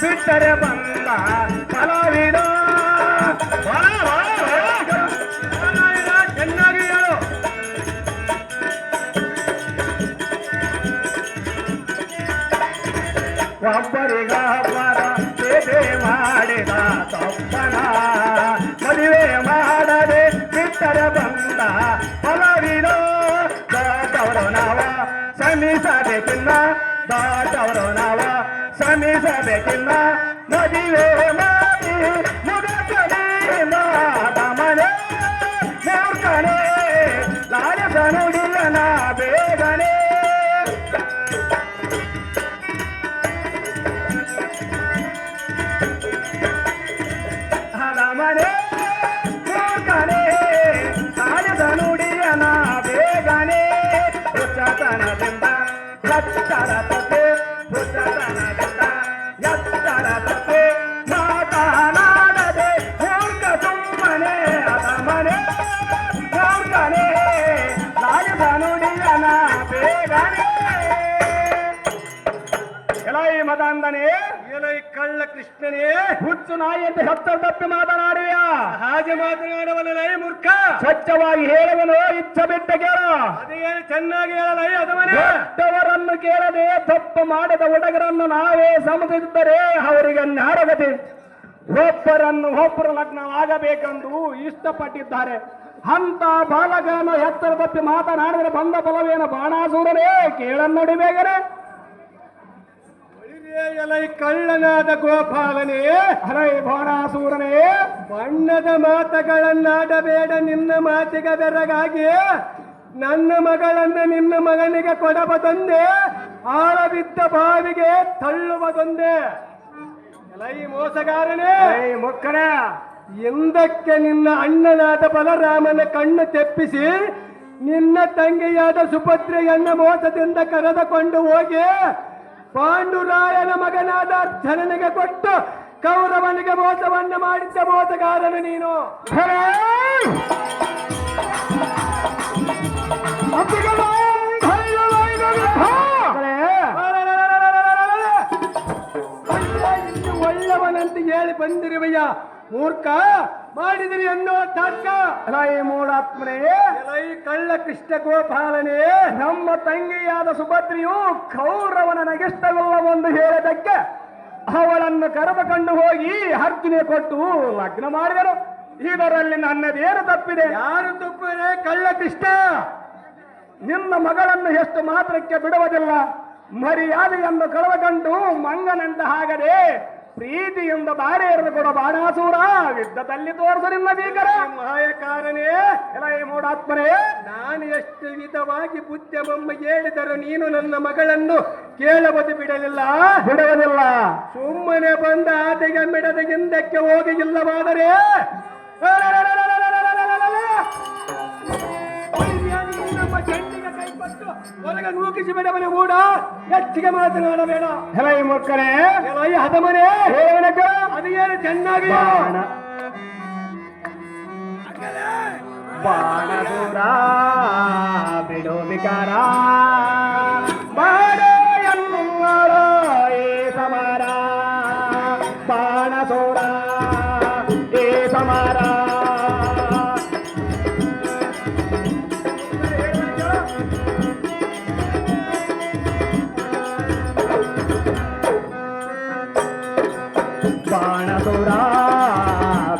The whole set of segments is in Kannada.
ಬಿಟ್ಟರೆ ಬಂದ ಕಲಾವಿದ ಬರ, ಬರ, ಬರ. ಕಲಾವಿದ ಚೆನ್ನಾಗಿ ಹೇಳು ಒಬ್ಬರಿಗೊಬ್ಬರ ಬೇಟೆ ಮಾಡಿದ ತಪ್ಪನ ಮದುವೆ ಮಾಡದೆ ಬಿಟ್ಟರೆ ಬಂದ ಫಲವಿದ ದಾಟವರು ನಾವ ಶ್ರಮಿಸಬೇಕಿನ್ನ ದಾಟವರು ನಾವ சமி சபைக்குமா மதிவே மாதி முதற்கனேமா தமனே மூர்க்கனே லாலசனுடில்லனா வேதனே தமனே ಎಲೈ ಏಲೈ ಕಳ್ಳ ಕೃಷ್ಣನೇ. ಹುಚ್ಚು ನಾಯಿ ಎಂದು ಹತ್ತರ ತಪ್ಪಿ ಮಾತನಾಡುವ ಹಾಗೆ ಮಾತನಾಡವಲ್ಲ ಮೂರ್ಖ. ಸ್ವಚ್ಛವಾಗಿ ಹೇಳುವನು ಇಚ್ಛ ಬಿಟ್ಟ ಕೇಳ. ಅದೇನು ಚೆನ್ನಾಗಿ ಹೇಳಲೈ ಅದವನೇ. ದೊಡ್ಡವರನ್ನು ಕೇಳದೆ ತಪ್ಪು ಮಾಡಿದ ಹುಡುಗರನ್ನು ನಾವೇ ಸಮತಿದ್ದರೆ ಅವರಿಗೆ ನಾರಗತಿ. ಒಬ್ಬರನ್ನು ಒಬ್ಬರು ಲಗ್ನವಾಗಬೇಕೆಂದು ಇಷ್ಟಪಟ್ಟಿದ್ದಾರೆ. ಅಂತ ಬಾಲಗನ ಎತ್ತರ ತಪ್ಪಿ ಮಾತನಾಡಿದರೆ ಬಂದ ಫಲವೇನು ಬಾಣಾಸೂರನೇ? ಕೇಳನ್ನಡಿ ಬೇಗನೆ. ಎಲೈ ಕಳ್ಳನಾದ ಗೋಪಾಲನೇ ಹರೈ ಬಾಣಾಸೂರನೇ ಬಣ್ಣದ ಮಾತುಗಳನ್ನಾಡಬೇಡ ನಿನ್ನ ಮಾತಿಗೆ ಬೆರಗಾಗಿ ನನ್ನ ಮಗಳನ್ನು ನಿನ್ನ ಮಗನಿಗೆ ಕೊಡಬದೊಂದೇ ಆಳವಿದ್ದ ಬಾವಿಗೆ ತಳ್ಳುವುದೊಂದೇ ಎಲೈ ಮೋಸಗಾರನೇ ಮೊಕ್ಕರ. ಎಂದಕ್ಕೆ ನಿನ್ನ ಅಣ್ಣನಾದ ಬಲರಾಮನ ಕಣ್ಣು ತೆಪ್ಪಿಸಿ ನಿನ್ನ ತಂಗಿಯಾದ ಸುಭದ್ರೆಯನ್ನ ಮೋಸದಿಂದ ಕರೆದುಕೊಂಡು ಹೋಗಿ ಪಾಂಡುರಾಯನ ಮಗನಾದ ಅರ್ಜುನನಿಗೆ ಕೊಟ್ಟು ಕೌರವನಿಗೆ ಮೋಸವನ್ನ ಮಾಡಿದ್ದ ಮೋಸಗಾರನು ನೀನು. ಮೂರ್ಖ ಮಾಡಿದಿರಿ ಅನ್ನೋ ತರ್ಕ. ರೈ ಮೂಡಾತ್ಮನೇ. ಎಲೈ ಕಳ್ಳ ಕೃಷ್ಣ ಗೋಪಾಲನೇ. ನಮ್ಮ ತಂಗಿಯಾದ ಸುಭದ್ರಿಯು ಕೌರವನ ನಗಿಷ್ಟವಿಲ್ಲವೆಂದು ಹೇಳದಕ್ಕೆ ಅವಳನ್ನು ಕರೆದುಕೊಂಡು ಹೋಗಿ ಅರ್ಜುನೆ ಕೊಟ್ಟು ಲಗ್ನ ಮಾಡಿದರು ಇದರಲ್ಲಿ ನನ್ನದೇನು ತಪ್ಪಿದೆ? ಯಾರು ತಪ್ಪಿದೆ? ಕಳ್ಳ ಕೃಷ್ಣ ನಿನ್ನ ಮಗಳನ್ನು ಎಷ್ಟು ಮಾತ್ರಕ್ಕೆ ಬಿಡುವುದಿಲ್ಲ? ಮರ್ಯಾದೆಯನ್ನು ಕಳೆದುಕೊಂಡು ಮಂಗನಂತ ಹಾಗದೆ ಪ್ರೀತಿಯಿಂದ ದಾರಿ ಕೂಡ ಕೊಡ ಬಾಣಾಸೂರ. ಯುದ್ಧದಲ್ಲಿ ತೋರಿಸು ನಿನ್ನ ಭೀಕರ. ಮಾಯಕಾರನೇ ಎಲ್ಲ ಈ ಮೂಡಾತ್ಮರೇ ನಾನು ಎಷ್ಟು ವಿಧವಾಗಿ ಬುದ್ಧಮಮ್ಮ ಹೇಳಿದರು ನೀನು ನನ್ನ ಮಗಳನ್ನು ಕೇಳಬಹುದು ಬಿಡಲಿಲ್ಲ. ಬಿಡುವುದಿಲ್ಲ ಸುಮ್ಮನೆ ಬಂದ ಆಟೆಗೆ ಮಿಡದ ಹಿಂದಕ್ಕೆ ಹೋಗಿ ಇಲ್ಲವಾದರೆ. ಹೊರಗೆ ನೂಕಿಸಿ ಮನೆ ಮೂಡ ಹೆಚ್ಚಿಗೆ ಮಾತನಾಡಬೇಡ ಹೆಲೈ ಈ ಹೆಲೈ ಹದಮನೆ. ಹೇಳಕ ಅದೇನು ಚೆನ್ನಾಗಿ ಬಾಣ. ಬಿಡು ವಿಕಾರ.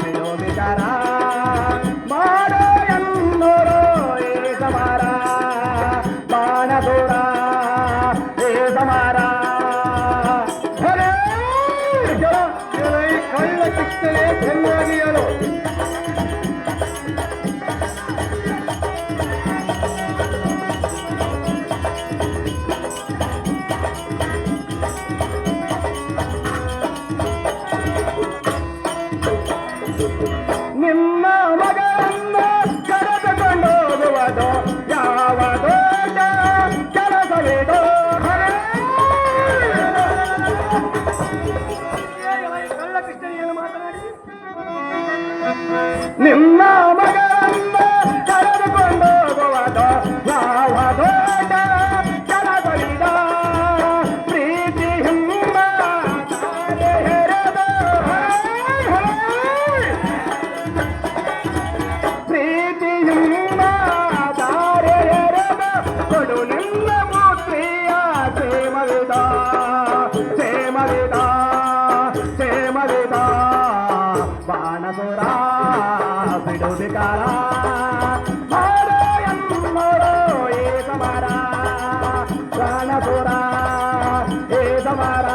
ಬಿಡು ವಿಕಾರ ಮಾಡೋ ಎನ್ನೋರೋ ಏ ಸಮಾರ ಬಾಣಸುರ ಏ ಸಮಾರ ನಿಮ್ಮ ಮಗನನ್ನ हमारा प्राणपुरा हे हमारा